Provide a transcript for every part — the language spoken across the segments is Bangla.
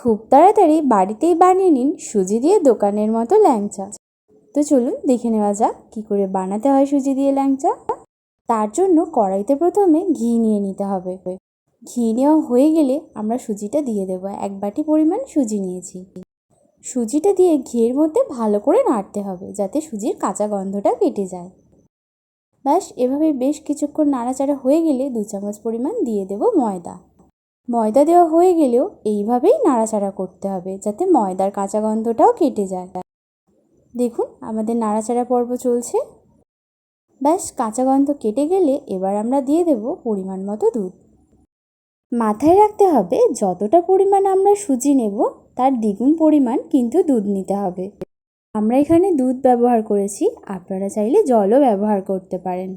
খুব তাড়াতাড়ি বাড়িতেই বানিয়ে নিন সুজি দিয়ে দোকানের মতো ল্যাংচা। তো চলুন দেখে নেওয়া যাক কী করে বানাতে হয় সুজি দিয়ে ল্যাংচা। তার জন্য কড়াইতে প্রথমে ঘি নিয়ে নিতে হবে। ঘি নেওয়া হয়ে গেলে আমরা সুজিটা দিয়ে দেবো। এক বাটি পরিমাণ সুজি নিয়েছি। সুজিটা দিয়ে ঘিয়ের মধ্যে ভালো করে নাড়তে হবে যাতে সুজির কাঁচা গন্ধটা কেটে যায়। ব্যাস, এভাবে বেশ কিছুক্ষণ নাড়াচাড়া হয়ে গেলে দু চামচ পরিমাণ দিয়ে দেব ময়দা। ময়দা দেওয়া হয়ে গেলেও এইভাবেই নাড়াচাড়া করতে হবে যাতে ময়দার কাঁচা গন্ধটাও কেটে যায়। দেখুন, আমাদের নাড়াচাড়া পর্ব চলছে। ব্যাস, কাঁচা গন্ধ কেটে গেলে এবার আমরা দিয়ে দেব পরিমাণ মতো দুধ। মাথায় রাখতে হবে, যতটা পরিমাণ আমরা সুজি নেব, তার দ্বিগুণ পরিমাণ কিন্তু দুধ নিতে হবে। আমরা এখানে দুধ ব্যবহার করেছি, আপনারা চাইলে জলও ব্যবহার করতে পারেন।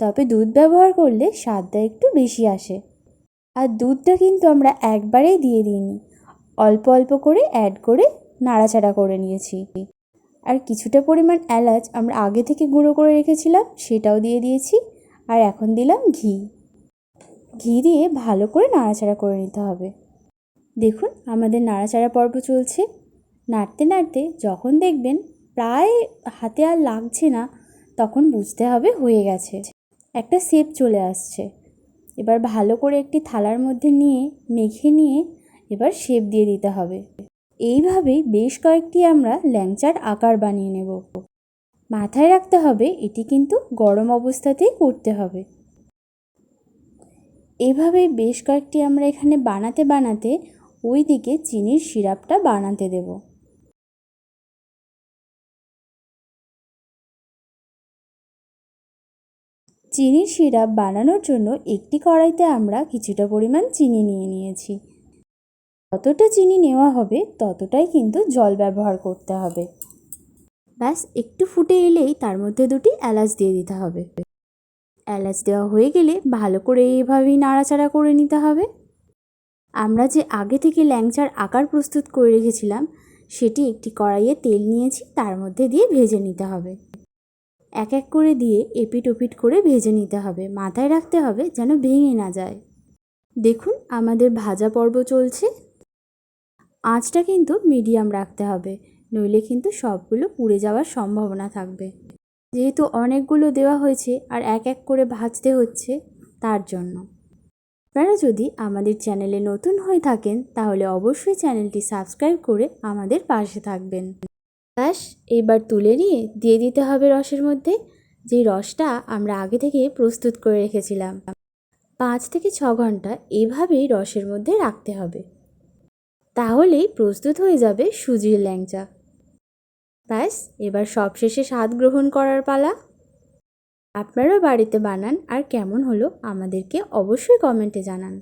তবে দুধ ব্যবহার করলে স্বাদটা একটু বেশি আসে। আর দুধটা কিন্তু আমরা একবারেই দিয়ে দিইনি। অল্প অল্প করে অ্যাড করে নাড়াচাড়া করে নিয়েছি। আর কিছুটা পরিমাণ এলাচ আমরা আগে থেকে গুঁড়ো করে রেখেছিলাম, সেটাও দিয়ে দিয়েছি। আর এখন দিলাম ঘি। ঘি দিয়ে ভালো করে নাড়াচাড়া করে নিতে হবে। দেখুন, আমাদের নাড়াচাড়া পর্ব চলছে। নাড়তে নাড়তে যখন দেখবেন প্রায় হাতে আর লাগছে না, তখন বুঝতে হবে হয়ে গেছে। একটা শেপ চলে আসছে। এবার ভালো করে একটি থালার মধ্যে নিয়ে, মেখে নিয়ে এবার শেপ দিয়ে দিতে হবে। এইভাবেই বেশ কয়েকটি আমরা ল্যাংচার আকার বানিয়ে নেব। মাথায় রাখতে হবে, এটি কিন্তু গরম অবস্থাতেই করতে হবে। এভাবেই বেশ কয়েকটি আমরা এখানে বানাতে বানাতে ওই দিকে চিনির সিরাপটা বানাতে দেব। চিনির সিরাপ বানানোর জন্য একটি কড়াইতে আমরা কিছুটা পরিমাণ চিনি নিয়ে নিয়েছি। যতটা চিনি নেওয়া হবে, ততটাই কিন্তু জল ব্যবহার করতে হবে। ব্যাস, একটু ফুটে এলেই তার মধ্যে দুটি এলাচ দিয়ে দিতে হবে। এলাচ দেওয়া হয়ে গেলে ভালো করে এইভাবেই নাড়াচাড়া করে নিতে হবে। আমরা যে আগে থেকে ল্যাংচার আকার প্রস্তুত করে রেখেছিলাম, সেটি একটি কড়াইয়ে তেল নিয়েছি, তার মধ্যে দিয়ে ভেজে নিতে হবে। এক এক করে দিয়ে এপিট ওপিট করে ভেজে নিতে হবে। মাথায় রাখতে হবে যেন ভেঙে না যায়। দেখুন, আমাদের ভাজা পর্ব চলছে। আঁচটা কিন্তু মিডিয়াম রাখতে হবে, নইলে কিন্তু সবগুলো পুড়ে যাওয়ার সম্ভাবনা থাকবে। যেহেতু অনেকগুলো দেওয়া হয়েছে আর এক এক করে ভাজতে হচ্ছে তার জন্য। আপনারা যদি আমাদের চ্যানেলে নতুন হয়ে থাকেন, তাহলে অবশ্যই চ্যানেলটি সাবস্ক্রাইব করে আমাদের পাশে থাকবেন। ব্যাস এবার তুলে নিয়ে দিয়ে দিতে হবে রসের মধ্যে। যে রসটা আমরা আগে থেকে প্রস্তুত করে রেখেছিলাম। পাঁচ থেকে ছ ঘণ্টা এভাবেই রসের মধ্যে রাখতে হবে। তাহলেই প্রস্তুত হয়ে যাবে সুজির ল্যাংচা। ব্যাস, এবার সবশেষে স্বাদ গ্রহণ করার পালা। আপনারা বাড়িতে বানান আর কেমন হলো আমাদেরকে অবশ্যই কমেন্টে জানান।